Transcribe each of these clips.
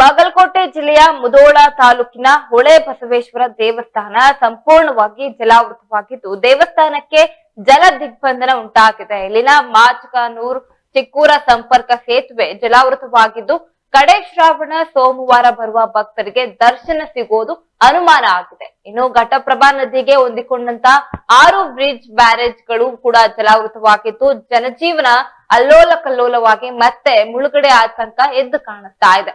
ಬಾಗಲಕೋಟೆ ಜಿಲ್ಲೆಯ ಮುದೋಳ ತಾಲೂಕಿನ ಹೊಳೆ ಬಸವೇಶ್ವರ ದೇವಸ್ಥಾನ ಸಂಪೂರ್ಣವಾಗಿ ಜಲಾವೃತವಾಗಿದ್ದು, ದೇವಸ್ಥಾನಕ್ಕೆ ಜಲ ದಿಗ್ಬಂಧನ ಉಂಟಾಗಿದೆ. ಇಲ್ಲಿನ ಮಾಚಕನೂರ್ ಚಿಕ್ಕೂರ ಸಂಪರ್ಕ ಸೇತುವೆ ಜಲಾವೃತವಾಗಿದ್ದು, ಕಡೆ ಶ್ರಾವಣ ಸೋಮವಾರ ಬರುವ ಭಕ್ತರಿಗೆ ದರ್ಶನ ಸಿಗೋದು ಅನುಮಾನ ಆಗಿದೆ. ಇನ್ನು ಘಟಪ್ರಭಾ ನದಿಗೆ ಹೊಂದಿಕೊಂಡಂತ ಆರು ಬ್ರಿಡ್ಜ್ ಬ್ಯಾರೇಜ್ಗಳು ಕೂಡ ಜಲಾವೃತವಾಗಿದ್ದು, ಜನಜೀವನ ಅಲ್ಲೋಲ ಕಲ್ಲೋಲವಾಗಿ ಮತ್ತೆ ಮುಳುಗಡೆ ಆತಂಕ ಎದ್ದು ಕಾಣಿಸ್ತಾ ಇದೆ.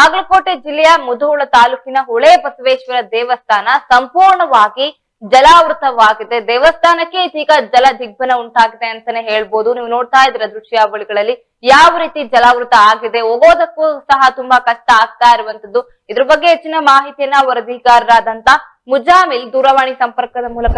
ಬಾಗಲಕೋಟೆ ಜಿಲ್ಲೆಯ ಮುಧೋಳ ತಾಲೂಕಿನ ಹೊಳೆ ಬಸವೇಶ್ವರ ದೇವಸ್ಥಾನ ಸಂಪೂರ್ಣವಾಗಿ ಜಲಾವೃತವಾಗಿದೆ. ದೇವಸ್ಥಾನಕ್ಕೆ ಇದೀಗ ಜಲ ದಿಗ್ಬನ ಉಂಟಾಗಿದೆ ಅಂತಾನೆ ಹೇಳ್ಬೋದು. ನೀವು ನೋಡ್ತಾ ಇದ್ರ ದೃಶ್ಯಾವಳಿಗಳಲ್ಲಿ ಯಾವ ರೀತಿ ಜಲಾವೃತ ಆಗಿದೆ. ಹೋಗೋದಕ್ಕೂ ಸಹ ತುಂಬಾ ಕಷ್ಟ ಆಗ್ತಾ ಇರುವಂತದ್ದು. ಇದ್ರ ಬಗ್ಗೆ ಹೆಚ್ಚಿನ ಮಾಹಿತಿಯನ್ನ ವರದಿಗಾರರಾದಂತ ಮುಜಾಮಿಲ್ ದೂರವಾಣಿ ಸಂಪರ್ಕದ ಮೂಲಕ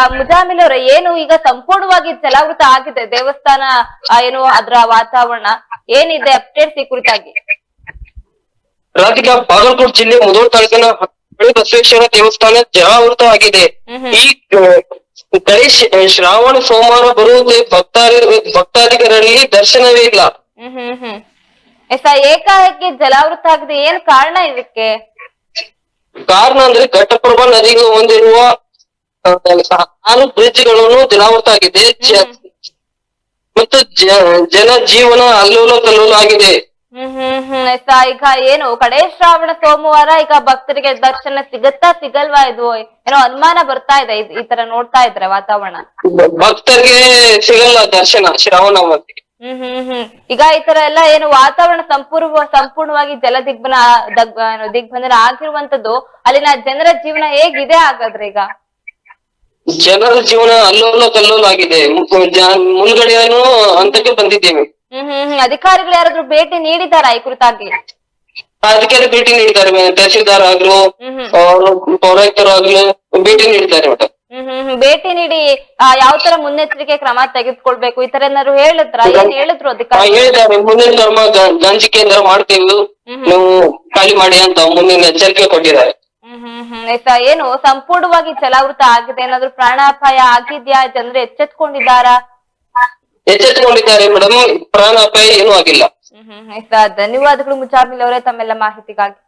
ಆ ಮುಜಾಮಿಲ್ ಅವರ, ಏನು ಈಗ ಸಂಪೂರ್ಣವಾಗಿ ಜಲಾವೃತ ಆಗಿದೆ ದೇವಸ್ಥಾನ ಏನು, ಅದರ ವಾತಾವರಣ? ಏನಿದೆ ಅಪ್ಡೇಟ್ಸ್ ಈ ಕುರಿತಾಗಿ? ರಾಧಿಕಾ ಬಾಗಲಕೋಟ್ ಜಿಲ್ಲೆ ಮುಧೋಳ್ ತಾಲೂಕಿನ ಬಸವೇಶ್ವರ ದೇವಸ್ಥಾನ ಜಲಾವೃತವಾಗಿದೆ. ಈ ಕಡೆ ಶ್ರಾವಣ ಸೋಮವಾರ ಬರುವುದೇ ಭಕ್ತಾದಿ ಭಕ್ತಾದಿಗರಲ್ಲಿ ದರ್ಶನವೇ ಇಲ್ಲ. ಏಕಾಏಕಿ ಜಲಾವೃತ ಆಗಿದೆ. ಏನ್ ಕಾರಣ ಇದಕ್ಕೆ? ಕಾರಣ ಅಂದ್ರೆ ಘಟಪ್ರಭಾ ನದಿಗೆ ಹೊಂದಿರುವ ಆರು ಬ್ರಿಡ್ಜ್ಗಳನ್ನು ಜಲಾವೃತ ಆಗಿದೆ. ಮತ್ತು ಜನ ಜೀವನ ಅಲ್ಲೋಲ ಕಲ್ಲೋಲ ಆಗಿದೆ. ಹ್ಮ್ ಹ್ಮ್ ಹ್ಮ್ ಈಗ ಏನು ಕಡೆ ಶ್ರಾವಣ ಸೋಮವಾರ ಈಗ ಭಕ್ತರಿಗೆ ದರ್ಶನ ಸಿಗತ್ತಾ ಸಿಗಲ್ವಾ ಇದು? ಏನೋ ಅನುಮಾನ ಬರ್ತಾ ಇದೆ ಇದ್- ಈ ತರ ನೋಡ್ತಾ ಇದ್ರೆ ವಾತಾವರಣ. ಭಕ್ತರಿಗೆ ಸಿಗಲ್ಲ ದರ್ಶನ ಶ್ರಾವಣ ಹ್ಮ್ ಹ್ಮ್ ಹ್ಮ್. ಈಗ ಈ ತರ ಎಲ್ಲ ಏನು ವಾತಾವರಣ ಸಂಪೂರ್ಣ ಸಂಪೂರ್ಣವಾಗಿ ಜಲ ದಿಗ್ಬನ ದಗ್- ಏನು ದಿಗ್ಬಂಧನ ಆಗಿರುವಂತದ್ದು ಅಲ್ಲಿನ ಜನರ ಜೀವನ ಹೇಗಿದೆ ಹಾಗಾದ್ರೆ ಈಗ? ಜನರ ಜೀವನ ಅಲ್ಲೋಲ ಕಲ್ಲೋಲ ಆಗಿದೆ. ಮು- ಜ- ಮುನ್ಗಡೆಯನ್ನು ಹಂತಕ್ಕೆ ಬಂದಿದ್ದೇವೆ. ಹ್ಮ್ ಹ್ಮ್ ಹ್ಮ್. ಅಧಿಕಾರಿಗಳು ಯಾರಾದ್ರೂ ಭೇಟಿ ನೀಡಿದಾರ ಈ ಕುರಿತಾಗಿ? ಅದಕ್ಕೆ ಭೇಟಿ ನೀಡಿದ್ದಾರೆ ಮೇ- ತಹಸೀಲ್ದಾರ್ ಆಗ್ಲು ಹ್ಮ್ ಹ್ಮ್. ಅವರು ಪೌರಾಯುಕ್ತರು ಆಗ್ಲು ಭೇಟಿ ನೀಡಿದ್ದಾರೆ ಒಟ್ಟು ಹ್ಮ್ ಹ್ಮ್ ಹ್ಮ್. ಭೇಟಿ ನೀಡಿ ಆ, ಯಾವ ತರ ಮುನ್ನೆಚ್ಚರಿಕೆ ಕ್ರಮ ತೆಗೆದುಕೊಳ್ಬೇಕು? ಈ ತರ ಏನಾದ್ರು ಹೇಳಿದ್ರ? ಏನ್ ಹೇಳಿದ್ರು ಆ, ಅಧಿಕಾರಿ ಹೇಳಿದ್ದಾರೆ. ಮುಂದಿನ ಕ್ರಮ ಗ- ಗಂಜಿ ಕೇಂದ್ರ ಮಾಡ್ತೀವಿ. ನೀವು ಖಾಲಿ ಮಾಡಿ ಅಂತ ಮುಂದಿನ ಎಚ್ಚರಿಕೆ ಕೊಟ್ಟಿದ್ದಾರೆ. ಹ್ಮ್ ಹ್ಮ್ ಹ್ಮ್. ಆಯ್ತಾ. ಏನು ಸಂಪೂರ್ಣವಾಗಿ ಜಲಾವೃತ ಆಗಿದೆ? ಏನಾದ್ರು ಪ್ರಾಣಾಪಾಯ ಆಗಿದ್ಯಾ? ಜನರು ಎಚ್ಚೆತ್ಕೊಂಡಿದ್ದಾರಾ? ಎಚ್ಚೆತ್ತುಕೊಂಡಿದ್ದಾರೆ ಮೇಡಮ್. ಪ್ರಾಣಾಪಾಯ ಏನೂ ಆಗಿಲ್ಲ. ಧನ್ಯವಾದಗಳು ಮುಜಾಮಿಲ್ ಅವರೇ, ತಮ್ಮೆಲ್ಲ ಮಾಹಿತಿಗಾಗಿ.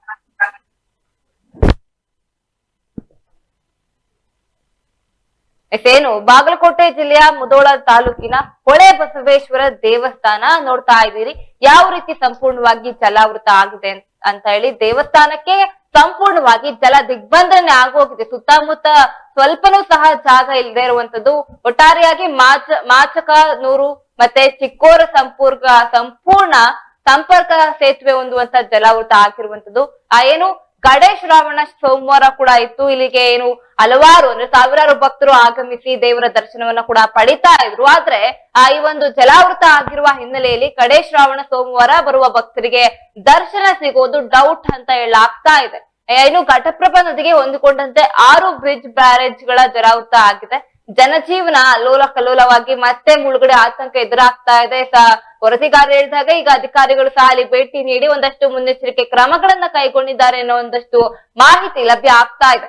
ಏನು ಬಾಗಲಕೋಟೆ ಜಿಲ್ಲೆಯ ಮುದೋಳ ತಾಲೂಕಿನ ಹೊಳೆ ಬಸವೇಶ್ವರ ದೇವಸ್ಥಾನ ನೋಡ್ತಾ ಇದ್ದೀರಿ. ಯಾವ ರೀತಿ ಸಂಪೂರ್ಣವಾಗಿ ಜಲಾವೃತ ಆಗಿದೆ ಅಂತ ಹೇಳಿ ದೇವಸ್ಥಾನಕ್ಕೆ ಸಂಪೂರ್ಣವಾಗಿ ಜಲ ದಿಗ್ಬಂಧನೆ ಆಗೋಗಿದೆ. ಸುತ್ತಮುತ್ತ ಸ್ವಲ್ಪನೂ ಸಹ ಜಾಗ ಇಲ್ಲದೆ ಇರುವಂತದ್ದು. ಒಟ್ಟಾರೆಯಾಗಿ ಮಾಚ ಮಾಚಕ ನೂರು ಮತ್ತೆ ಚಿಕ್ಕೋರ ಸಂಪೂರ್ಗ, ಸಂಪೂರ್ಣ ಸಂಪರ್ಕ ಸೇತುವೆ ಹೊಂದುವಂತ ಜಲಾವೃತ ಆಗಿರುವಂತದ್ದು. ಆ ಏನು ಕಡೆ ಶ್ರಾವಣ ಸೋಮವಾರ ಕೂಡ ಇತ್ತು. ಇಲ್ಲಿಗೆ ಏನು ಹಲವಾರು, ಅಂದ್ರೆ ಸಾವಿರಾರು ಭಕ್ತರು ಆಗಮಿಸಿ ದೇವರ ದರ್ಶನವನ್ನ ಕೂಡ ಪಡಿತಾ ಇದ್ರು. ಆದ್ರೆ, ಆ ಈ ಒಂದು ಜಲಾವೃತ ಆಗಿರುವ ಹಿನ್ನೆಲೆಯಲ್ಲಿ ಗಣೇಶ ರಾವಣ ಸೋಮವಾರ ಬರುವ ಭಕ್ತರಿಗೆ ದರ್ಶನ ಸಿಗೋದು ಡೌಟ್ ಅಂತ ಹೇಳಾಗ್ತಾ ಇದೆ. ಏನು ಘಟಪ್ರಭಾ ನದಿಗೆ ಹೊಂದಿಕೊಂಡಂತೆ ಆರು ಬ್ರಿಡ್ಜ್ ಬ್ಯಾರೇಜ್ಗಳ ಜಲಾವೃತ ಆಗಿದೆ. ಜನಜೀವನ ಲೋಲ ಕಲೋಲವಾಗಿ ಮತ್ತೆ ಮುಳುಗಡೆ ಆತಂಕ ಎದುರಾಗ್ತಾ ಇದೆ. ಸ- ವರದಿಗಾರ ಹೇಳಿದಾಗ ಈಗ ಅಧಿಕಾರಿಗಳು ಸಹ ಅಲ್ಲಿ ಭೇಟಿ ನೀಡಿ ಒಂದಷ್ಟು ಮುನ್ನೆಚ್ಚರಿಕೆ ಕ್ರಮಗಳನ್ನ ಕೈಗೊಂಡಿದ್ದಾರೆ ಅನ್ನೋ ಒಂದಷ್ಟು ಮಾಹಿತಿ ಲಭ್ಯ ಆಗ್ತಾ ಇದೆ.